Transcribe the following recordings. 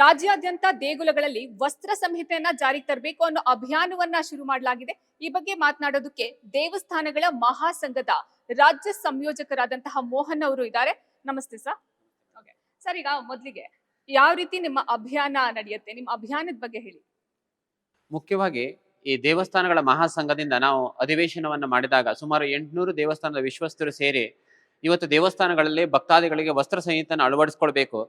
ರಾಜ್ಯಾದ್ಯಂತ ದೇಗುಲಗಳಲ್ಲಿ ವಸ್ತ್ರ ಸಂಹಿತೆಯನ್ನ ಜಾರಿಗೆ ತರಬೇಕು ಅನ್ನೋ ಅಭಿಯಾನವನ್ನ ಶುರು ಮಾಡಲಾಗಿದೆ. ಈ ಬಗ್ಗೆ ಮಾತನಾಡೋದಕ್ಕೆ ದೇವಸ್ಥಾನಗಳ ಮಹಾಸಂಘದ ರಾಜ್ಯ ಸಂಯೋಜಕರಾದಂತಹ ಮೋಹನ್ ಅವರು ಇದ್ದಾರೆ. ನಮಸ್ತೆ ಸರ್. ಓಕೆ ಸರ್ ಈಗ ಮೊದಲಿಗೆ ಯಾವ ರೀತಿ ನಿಮ್ಮ ಅಭಿಯಾನ ನಡೆಯುತ್ತೆ? ನಿಮ್ಮ ಅಭಿಯಾನದ ಬಗ್ಗೆ ಹೇಳಿ. ಮುಖ್ಯವಾಗಿ ಈ ದೇವಸ್ಥಾನಗಳ ಮಹಾಸಂಘದಿಂದ ನಾವು ಅಧಿವೇಶನವನ್ನ ಮಾಡಿದಾಗ ಸುಮಾರು ಎಂಟುನೂರು ದೇವಸ್ಥಾನದ ವಿಶ್ವಸ್ತರು ಸೇರಿ ಇವತ್ತು ದೇವಸ್ಥಾನಗಳಲ್ಲಿ ಭಕ್ತಾದಿಗಳಿಗೆ ವಸ್ತ್ರ ಸಂಹಿತನ ಅಳವಡಿಸ್ಕೊಳ್ಬೇಕು.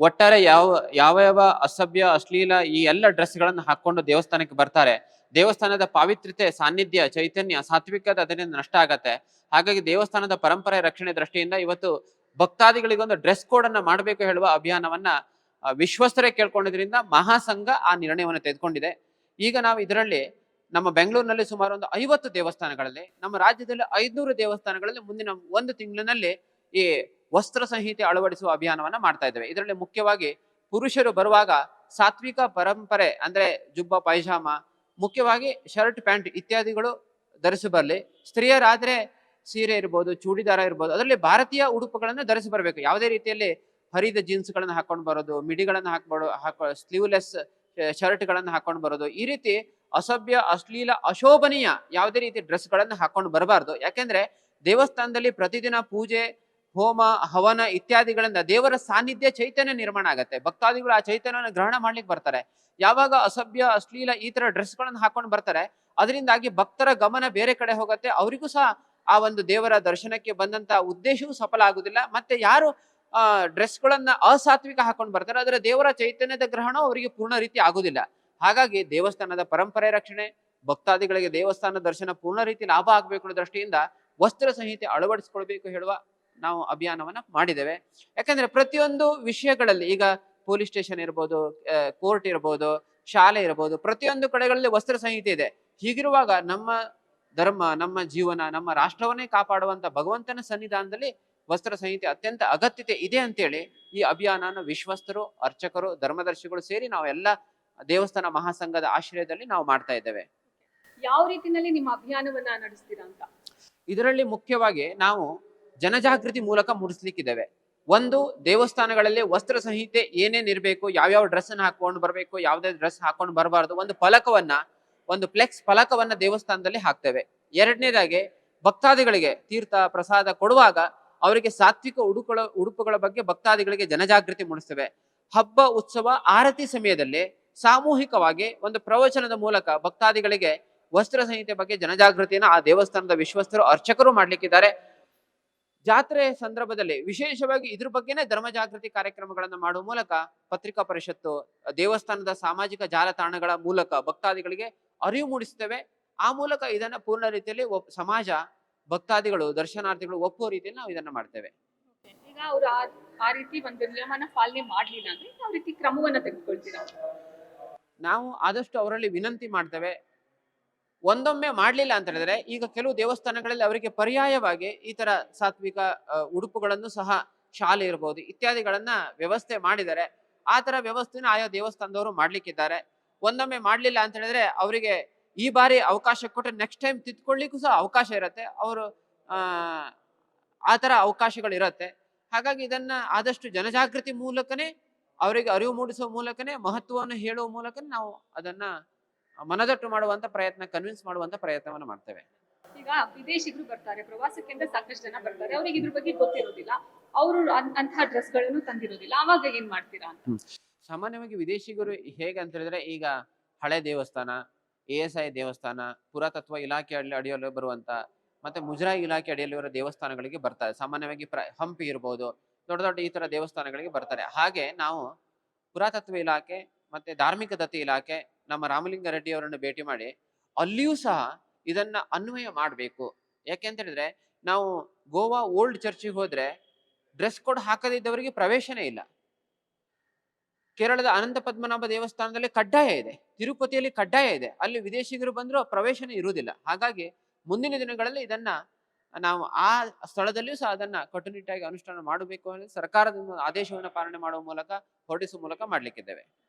ಒಟ್ಟಾರೆ ಯಾವ ಯಾವ ಯಾವ ಅಸಭ್ಯ, ಅಶ್ಲೀಲ ಈ ಎಲ್ಲ ಡ್ರೆಸ್ಗಳನ್ನು ಹಾಕೊಂಡು ದೇವಸ್ಥಾನಕ್ಕೆ ಬರ್ತಾರೆ. ದೇವಸ್ಥಾನದ ಪಾವಿತ್ರ್ಯತೆ, ಸಾನ್ನಿಧ್ಯ, ಚೈತನ್ಯ, ಸಾತ್ವಿಕತೆ ಅದರಿಂದ ನಷ್ಟ ಆಗತ್ತೆ. ಹಾಗಾಗಿ ದೇವಸ್ಥಾನದ ಪರಂಪರೆ ರಕ್ಷಣೆ ದೃಷ್ಟಿಯಿಂದ ಇವತ್ತು ಭಕ್ತಾದಿಗಳಿಗೊಂದು ಡ್ರೆಸ್ ಕೋಡ್ ಅನ್ನ ಮಾಡಬೇಕು ಹೇಳುವ ಅಭಿಯಾನವನ್ನ ವಿಶ್ವಸ್ತರೇ ಕೇಳ್ಕೊಂಡಿದ್ರಿಂದ ಮಹಾಸಂಘ ಆ ನಿರ್ಣಯವನ್ನು ತೆಗೆದುಕೊಂಡಿದೆ. ಈಗ ನಾವು ಇದರಲ್ಲಿ ನಮ್ಮ ಬೆಂಗಳೂರಿನಲ್ಲಿ ಸುಮಾರು ಒಂದು ಐವತ್ತು ದೇವಸ್ಥಾನಗಳಲ್ಲಿ, ನಮ್ಮ ರಾಜ್ಯದಲ್ಲಿ ಐದ್ನೂರು ದೇವಸ್ಥಾನಗಳಲ್ಲಿ ಮುಂದಿನ ಒಂದು ತಿಂಗಳಿನಲ್ಲಿ ಈ ವಸ್ತ್ರ ಸಂಹಿತೆ ಅಳವಡಿಸುವ ಅಭಿಯಾನವನ್ನ ಮಾಡ್ತಾ ಇದ್ದೇವೆ. ಇದರಲ್ಲಿ ಮುಖ್ಯವಾಗಿ ಪುರುಷರು ಬರುವಾಗ ಸಾತ್ವಿಕ ಪರಂಪರೆ ಅಂದ್ರೆ ಜುಬ್ಬ, ಪೈಜಾಮ, ಮುಖ್ಯವಾಗಿ ಶರ್ಟ್, ಪ್ಯಾಂಟ್ ಇತ್ಯಾದಿಗಳು ಧರಿಸಿ ಬರಲಿ ಸ್ತ್ರೀಯರಾದ್ರೆ ಸೀರೆ ಇರ್ಬೋದು, ಚೂಡಿದಾರ ಇರ್ಬೋದು, ಅದರಲ್ಲಿ ಭಾರತೀಯ ಉಡುಪುಗಳನ್ನು ಧರಿಸಿ ಬರಬೇಕು. ಯಾವುದೇ ರೀತಿಯಲ್ಲಿ ಹರಿದ ಜೀನ್ಸ್ಗಳನ್ನು ಹಾಕೊಂಡು ಬರೋದು, ಮಿಡಿಗಳನ್ನು ಹಾಕ್ಬೋದು ಹಾಕೋ, ಸ್ಲೀವ್ಲೆಸ್ ಶರ್ಟ್ಗಳನ್ನು ಹಾಕೊಂಡು ಬರೋದು, ಈ ರೀತಿ ಅಸಭ್ಯ, ಅಶ್ಲೀಲ, ಅಶೋಭನೀಯ ಯಾವುದೇ ರೀತಿ ಡ್ರೆಸ್ಗಳನ್ನು ಹಾಕೊಂಡು ಬರಬಾರ್ದು. ಯಾಕೆಂದ್ರೆ ದೇವಸ್ಥಾನದಲ್ಲಿ ಪ್ರತಿದಿನ ಪೂಜೆ ಹೋಮ, ಹವನ ಇತ್ಯಾದಿಗಳಿಂದ ದೇವರ ಸಾನ್ನಿಧ್ಯ ಚೈತನ್ಯ ನಿರ್ಮಾಣ ಆಗತ್ತೆ. ಭಕ್ತಾದಿಗಳು ಆ ಚೈತನ್ಯವನ್ನು ಗ್ರಹಣ ಮಾಡ್ಲಿಕ್ಕೆ ಬರ್ತಾರೆ. ಯಾವಾಗ ಅಸಭ್ಯ, ಅಶ್ಲೀಲ ಈ ತರ ಡ್ರೆಸ್ಗಳನ್ನು ಹಾಕೊಂಡು ಬರ್ತಾರೆ, ಅದರಿಂದಾಗಿ ಭಕ್ತರ ಗಮನ ಬೇರೆ ಕಡೆ ಹೋಗುತ್ತೆ. ಅವರಿಗೂ ಸಹ ಆ ಒಂದು ದೇವರ ದರ್ಶನಕ್ಕೆ ಬಂದಂತ ಉದ್ದೇಶವೂ ಸಫಲ ಆಗುದಿಲ್ಲ ಮತ್ತೆ ಯಾರು, ಆ ಡ್ರೆಸ್ಗಳನ್ನ ಅಸಾತ್ವಿಕ ಹಾಕೊಂಡು ಬರ್ತಾರೆ, ಅದರ ದೇವರ ಚೈತನ್ಯದ ಗ್ರಹಣ ಅವರಿಗೆ ಪೂರ್ಣ ರೀತಿ ಆಗುದಿಲ್ಲ ಹಾಗಾಗಿ ದೇವಸ್ಥಾನದ ಪರಂಪರೆ ರಕ್ಷಣೆ, ಭಕ್ತಾದಿಗಳಿಗೆ ದೇವಸ್ಥಾನ ದರ್ಶನ ಪೂರ್ಣ ರೀತಿ ಲಾಭ ಆಗಬೇಕು ಅನ್ನೋ ದೃಷ್ಟಿಯಿಂದ ವಸ್ತ್ರ ಸಂಹಿತೆ ಅಳವಡಿಸಿಕೊಳ್ಬೇಕು ಹೇಳುವ ನಾವು ಅಭಿಯಾನವನ್ನ ಮಾಡಿದ್ದೇವೆ. ಯಾಕಂದ್ರೆ ಪ್ರತಿಯೊಂದು ವಿಷಯಗಳಲ್ಲಿ ಈಗ ಪೊಲೀಸ್ ಸ್ಟೇಷನ್ ಇರ್ಬೋದು ಕೋರ್ಟ್ ಇರ್ಬೋದು ಶಾಲೆ ಇರ್ಬೋದು ಪ್ರತಿಯೊಂದು ಕಡೆಗಳಲ್ಲಿ ವಸ್ತ್ರ ಸಂಹಿತೆ ಇದೆ. ಹೀಗಿರುವಾಗ ನಮ್ಮ ಧರ್ಮ ನಮ್ಮ ಜೀವನ ನಮ್ಮ ರಾಷ್ಟ್ರವನ್ನೇ ಕಾಪಾಡುವಂತ ಭಗವಂತನ ಸನ್ನಿಧಾನದಲ್ಲಿ ವಸ್ತ್ರ ಸಂಹಿತೆ ಅತ್ಯಂತ ಅಗತ್ಯತೆ ಇದೆ ಅಂತೇಳಿ ಈ ಅಭಿಯಾನನ ವಿಶ್ವಸ್ತರು ಅರ್ಚಕರು ಧರ್ಮದರ್ಶಿಗಳು ಸೇರಿ ನಾವೆಲ್ಲ ದೇವಸ್ಥಾನ ಮಹಾಸಂಘದ ಆಶ್ರಯದಲ್ಲಿ ನಾವು ಮಾಡ್ತಾ ಇದ್ದೇವೆ. ಯಾವ ರೀತಿಯಲ್ಲಿ ನಿಮ್ಮ ಅಭಿಯಾನವನ್ನ ನಡೆಸ್ತೀರಾ ಅಂತ? ಇದರಲ್ಲಿ ಮುಖ್ಯವಾಗಿ ನಾವು ಜನಜಾಗೃತಿ ಮೂಲಕ ಮೂಡಿಸ್ಲಿಕ್ಕಿದ್ದೇವೆ. ಒಂದು, ದೇವಸ್ಥಾನಗಳಲ್ಲಿ ವಸ್ತ್ರ ಸಂಹಿತೆ ಏನೇನ್ ಇರಬೇಕು, ಯಾವ್ಯಾವ ಡ್ರೆಸ್ ಅನ್ನ ಹಾಕೊಂಡು ಬರಬೇಕು, ಯಾವ್ದೇ ಡ್ರೆಸ್ ಹಾಕೊಂಡು ಬರಬಾರದು, ಒಂದು ಫಲಕವನ್ನ, ಒಂದು ಫ್ಲೆಕ್ಸ್ ಫಲಕವನ್ನ ದೇವಸ್ಥಾನದಲ್ಲಿ ಹಾಕ್ತೇವೆ. ಎರಡನೇದಾಗಿ, ಭಕ್ತಾದಿಗಳಿಗೆ ತೀರ್ಥ, ಪ್ರಸಾದ ಕೊಡುವಾಗ ಅವರಿಗೆ ಸಾತ್ವಿಕ ಉಡುಪುಗಳ ಉಡುಪುಗಳ ಬಗ್ಗೆ ಭಕ್ತಾದಿಗಳಿಗೆ ಜನಜಾಗೃತಿ ಮೂಡಿಸ್ತೇವೆ. ಹಬ್ಬ, ಉತ್ಸವ, ಆರತಿ ಸಮಯದಲ್ಲಿ ಸಾಮೂಹಿಕವಾಗಿ ಒಂದು ಪ್ರವಚನದ ಮೂಲಕ ಭಕ್ತಾದಿಗಳಿಗೆ ವಸ್ತ್ರ ಸಂಹಿತೆ ಬಗ್ಗೆ ಜನಜಾಗೃತಿಯನ್ನು ಆ ದೇವಸ್ಥಾನದ ವಿಶ್ವಸ್ತರು ಅರ್ಚಕರು ಮಾಡ್ಲಿಕ್ಕಿದ್ದಾರೆ. ಜಾತ್ರೆ ಸಂದರ್ಭದಲ್ಲಿ ವಿಶೇಷವಾಗಿ ಇದ್ರ ಬಗ್ಗೆನೇ ಧರ್ಮ ಜಾಗೃತಿ ಕಾರ್ಯಕ್ರಮಗಳನ್ನು ಮಾಡುವ ಮೂಲಕ ಪತ್ರಿಕಾ ಪರಿಷತ್ತು ದೇವಸ್ಥಾನದ ಸಾಮಾಜಿಕ ಜಾಲತಾಣಗಳ ಮೂಲಕ ಭಕ್ತಾದಿಗಳಿಗೆ ಅರಿವು ಮೂಡಿಸ್ತೇವೆ ಆ ಮೂಲಕ ಇದನ್ನ ಪೂರ್ಣ ರೀತಿಯಲ್ಲಿ ಸಮಾಜ ಭಕ್ತಾದಿಗಳು ದರ್ಶನಾರ್ಥಿಗಳು ಒಪ್ಪುವ ರೀತಿಯಲ್ಲಿ ನಾವು ಇದನ್ನ ಮಾಡ್ತೇವೆ. ಈಗ ಅವರು ಆ- ಆ ರೀತಿ ಒಂದು ನಿಯಮನ ಪಾಲನೆ ಮಾಡ್ಲಿಲ್ಲ ಅಂದ್ರೆ ಯಾವ ರೀತಿ ಕ್ರಮವನ್ನ ತೆಗೆದುಕೊಳ್ತೀರಾ? ನಾವು ಆದಷ್ಟು ಅವರಲ್ಲಿ ವಿನಂತಿ ಮಾಡ್ತೇವೆ. ಒಂದೊಮ್ಮೆ ಮಾಡ್ಲಿಲ್ಲ ಅಂತ ಹೇಳಿದ್ರೆ, ಈಗ ಕೆಲವು ದೇವಸ್ಥಾನಗಳಲ್ಲಿ ಅವರಿಗೆ ಪರ್ಯಾಯವಾಗಿ ಈ ತರ ಸಾತ್ವಿಕ ಉಡುಪುಗಳನ್ನು ಸಹ ಶಾಲೆ ಇರಬಹುದು ಇತ್ಯಾದಿಗಳನ್ನ ವ್ಯವಸ್ಥೆ ಮಾಡಿದ್ದಾರೆ. ಆ ತರ ವ್ಯವಸ್ಥೆನ ಆಯಾ ದೇವಸ್ಥಾನದವರು ಮಾಡ್ಲಿಕ್ಕಿದ್ದಾರೆ. ಒಂದೊಮ್ಮೆ ಮಾಡ್ಲಿಲ್ಲ ಅಂತ ಹೇಳಿದ್ರೆ, ಅವರಿಗೆ ಈ ಬಾರಿ ಅವಕಾಶ ಕೊಟ್ಟರೆ ನೆಕ್ಸ್ಟ್ ಟೈಮ್ ತಿದ್ಕೊಳ್ಳಿಕ್ಕೂ ಸಹ ಅವಕಾಶ ಇರುತ್ತೆ. ಅವರು ಆ ತರ ಅವಕಾಶಗಳು ಇರುತ್ತೆ. ಹಾಗಾಗಿ ಇದನ್ನ ಆದಷ್ಟು ಜನಜಾಗೃತಿ ಮೂಲಕನೇ, ಅವರಿಗೆ ಅರಿವು ಮೂಡಿಸುವ ಮೂಲಕನೇ, ಮಹತ್ವವನ್ನು ಹೇಳುವ ಮೂಲಕನೇ ನಾವು ಅದನ್ನ ಮನದಟ್ಟು ಮಾಡುವಂತ ಪ್ರಯತ್ನ ಕನ್ವಿನ್ಸ್ ಮಾಡುವಂತ ಪ್ರಯತ್ನವನ್ನು ಮಾಡ್ತೇವೆ. ಈಗ ವಿದೇಶಿಗರು ಬರ್ತಾರೆ ಪ್ರವಾಸಕ್ಕೆ ಅಂತ ಸಾಕಷ್ಟು ಜನ ಬರ್ತಾರೆ. ಅವ್ರಿಗೆ ಇದ್ರ ಬಗ್ಗೆ ಗೊತ್ತಿರೋದಿಲ್ಲ. ಅವರು ಅಂತಹ ಡ್ರೆಸ್ಗಳನ್ನು ತಂದಿರೋದಿಲ್ಲ. ಅವಾಗ ಏನ್ ಮಾಡ್ತೀರಾ ಅಂತ. ಸಾಮಾನ್ಯವಾಗಿ ವಿದೇಶಿಗರು ಹೇಗೆ ಅಂತ ಹೇಳಿದ್ರೆ ಈಗ ಹಳೆ ದೇವಸ್ಥಾನ ಎ ಎಸ್ ಐ ದೇವಸ್ಥಾನ ಪುರಾತತ್ವ ಇಲಾಖೆ ಅಡಿ ಅಡಿಯಲ್ಲಿ ಬರುವಂತ ಮತ್ತೆ ಮುಜರಾಯಿ ಇಲಾಖೆ ಅಡಿಯಲ್ಲಿ ಇರುವ ದೇವಸ್ಥಾನಗಳಿಗೆ ಬರ್ತಾರೆ. ಸಾಮಾನ್ಯವಾಗಿ ಪ್ರ ಹಂಪಿ ಇರ್ಬೋದು ದೊಡ್ಡ ದೊಡ್ಡ ಈ ತರ ದೇವಸ್ಥಾನಗಳಿಗೆ ಬರ್ತಾರೆ. ಹಾಗೆ ನಾವು ಪುರಾತತ್ವ ಇಲಾಖೆ ಮತ್ತೆ ಧಾರ್ಮಿಕ ದತ್ತಿ ಇಲಾಖೆ ನಮ್ಮ ರಾಮಲಿಂಗ ರೆಡ್ಡಿ ಅವರನ್ನು ಭೇಟಿ ಮಾಡಿ ಅಲ್ಲಿಯೂ ಸಹ ಇದನ್ನ ಅನ್ವಯ ಮಾಡಬೇಕು. ಯಾಕೆ ಅಂತ ಹೇಳಿದ್ರೆ ನಾವು ಗೋವಾ ಓಲ್ಡ್ ಚರ್ಚಿಗೆ ಹೋದ್ರೆ ಡ್ರೆಸ್ ಕೋಡ್ ಹಾಕದಿದ್ದವರಿಗೆ ಪ್ರವೇಶನೇ ಇಲ್ಲ. ಕೇರಳದ ಅನಂತ ಪದ್ಮನಾಭ ದೇವಸ್ಥಾನದಲ್ಲಿ ಕಡ್ಡಾಯ ಇದೆ. ತಿರುಪತಿಯಲ್ಲಿ ಕಡ್ಡಾಯ ಇದೆ. ಅಲ್ಲಿ ವಿದೇಶಿಗರು ಬಂದರೂ ಪ್ರವೇಶನೇ ಇರುವುದಿಲ್ಲ. ಹಾಗಾಗಿ ಮುಂದಿನ ದಿನಗಳಲ್ಲಿ ಇದನ್ನ ನಾವು ಆ ಸ್ಥಳದಲ್ಲಿಯೂ ಸಹ ಅದನ್ನ ಕಟ್ಟುನಿಟ್ಟಾಗಿ ಅನುಷ್ಠಾನ ಮಾಡಬೇಕು ಅಂದ್ರೆ ಸರ್ಕಾರದಿಂದ ಆದೇಶವನ್ನು ಪಾಲನೆ ಮಾಡುವ ಮೂಲಕ, ಹೊರಡಿಸುವ ಮೂಲಕ ಮಾಡ್ಲಿಕ್ಕಿದ್ದೇವೆ.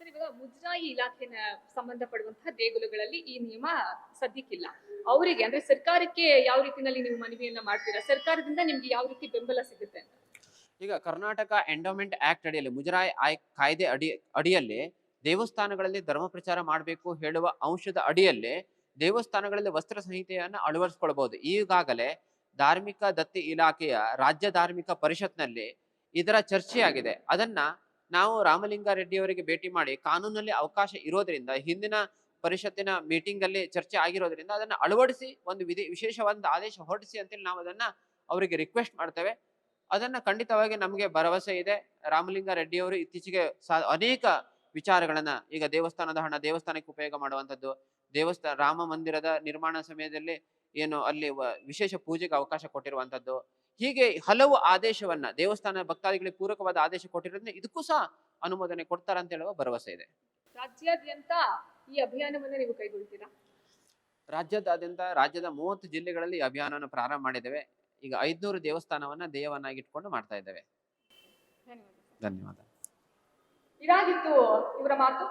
ಸರ್, ಇವಾಗ ಮುಜರಾಯಿ ಇಲಾಖೆನ ಸಂಬಂಧಪಡುವಂತಹ ದೇಗುಲಗಳಲ್ಲಿ ಈ ನಿಯಮ ಸದ್ಯಕ್ಕಿಲ್ಲ. ಅವರಿಗೆ ಅಂದ್ರೆ ಸರ್ಕಾರಕ್ಕೆ ಯಾವ ರೀತಿಯಲ್ಲಿ ನೀವು ಮನವಿಯನ್ನ ಮಾಡ್ತೀರಾ? ಸರ್ಕಾರದಿಂದ ನಿಮ್ಗೆ ಯಾವ ರೀತಿ ಬೆಂಬಲ ಸಿಗುತ್ತೆ ಈಗ ಕರ್ನಾಟಕ ಎಂಡೋಮೆಂಟ್ ಆಕ್ಟ್ ಅಡಿಯಲ್ಲಿ, ಮುಜರಾಯಿ ಆಯ್ ಕಾಯ್ದೆ ಅಡಿ, ಅಡಿಯಲ್ಲಿ ದೇವಸ್ಥಾನಗಳಲ್ಲಿ ಧರ್ಮ ಪ್ರಚಾರ ಮಾಡಬೇಕು ಹೇಳುವ ಅಂಶದ ಅಡಿಯಲ್ಲಿ ದೇವಸ್ಥಾನಗಳಲ್ಲಿ ವಸ್ತ್ರ ಸಂಹಿತೆಯನ್ನು ಅಳವಡಿಸ್ಕೊಳ್ಬಹುದು. ಈಗಾಗಲೇ ಧಾರ್ಮಿಕ ದತ್ತಿ ಇಲಾಖೆಯ ರಾಜ್ಯ ಧಾರ್ಮಿಕ ಪರಿಷತ್ನಲ್ಲಿ ಇದರ ಚರ್ಚೆಯಾಗಿದೆ. ಅದನ್ನ ನಾವು ರಾಮಲಿಂಗಾರೆಡ್ಡಿ ಅವರಿಗೆ ಭೇಟಿ ಮಾಡಿ ಕಾನೂನಲ್ಲಿ ಅವಕಾಶ ಇರೋದ್ರಿಂದ, ಹಿಂದಿನ ಪರಿಷತ್ತಿನ ಮೀಟಿಂಗ್ ಅಲ್ಲಿ ಚರ್ಚೆ ಆಗಿರೋದ್ರಿಂದ ಅದನ್ನ ಅಳವಡಿಸಿ ಒಂದು ವಿಧಿ ವಿಶೇಷವಾದ ಆದೇಶ ಹೊರಡಿಸಿ ಅಂತೇಳಿ ನಾವು ಅದನ್ನ ಅವರಿಗೆ ರಿಕ್ವೆಸ್ಟ್ ಮಾಡ್ತೇವೆ. ಅದನ್ನ ಖಂಡಿತವಾಗಿ ನಮಗೆ ಭರವಸೆ ಇದೆ. ರಾಮಲಿಂಗ ರೆಡ್ಡಿ ಅವರು ಇತ್ತೀಚೆಗೆ ಅನೇಕ ವಿಚಾರಗಳನ್ನ ಈಗ ದೇವಸ್ಥಾನದ ಹಣ, ದೇವಸ್ಥಾನಕ್ಕೆ ಉಪಯೋಗ ಮಾಡುವಂತದ್ದು ದೇವಸ್ಥಾನ ರಾಮ ಮಂದಿರದ ನಿರ್ಮಾಣ ಸಮಯದಲ್ಲಿ ಏನು ಅಲ್ಲಿ ವಿಶೇಷ ಪೂಜೆಗೆ ಅವಕಾಶ ಕೊಟ್ಟಿರುವಂತದ್ದು ಹೀಗೆ ಹಲವು ಆದೇಶವನ್ನ ದೇವಸ್ಥಾನ ಭಕ್ತಾದಿಗಳಿಗೆ ಪೂರಕವಾದ ಆದೇಶ ಕೊಟ್ಟಿರೋದ್ರಿಂದ ಇದಕ್ಕೂ ಸಹ ಅನುಮೋದನೆ ಕೊಡ್ತಾರಂತ ಹೇಳುವ ಭರವಸೆ ಇದೆ. ರಾಜ್ಯಾದ್ಯಂತ ಈ ಅಭಿಯಾನವನ್ನ ನೀವು ಕೈಗೊಳ್ತೀರಾ? ರಾಜ್ಯದಾದ್ಯಂತ ರಾಜ್ಯದ ಮೂವತ್ತು ಜಿಲ್ಲೆಗಳಲ್ಲಿ ಈ ಅಭಿಯಾನವನ್ನು ಪ್ರಾರಂಭ ಮಾಡಿದ್ದೇವೆ. ಈಗ ಐದ್ನೂರು ದೇವಸ್ಥಾನವನ್ನ ದೇಹವನ್ನಾಗಿಟ್ಕೊಂಡು ಮಾಡ್ತಾ ಇದ್ದೇವೆ. ಧನ್ಯವಾದ. ಧನ್ಯವಾದ. ಇದಾಗಿತ್ತು ಇವರ ಮಾತು.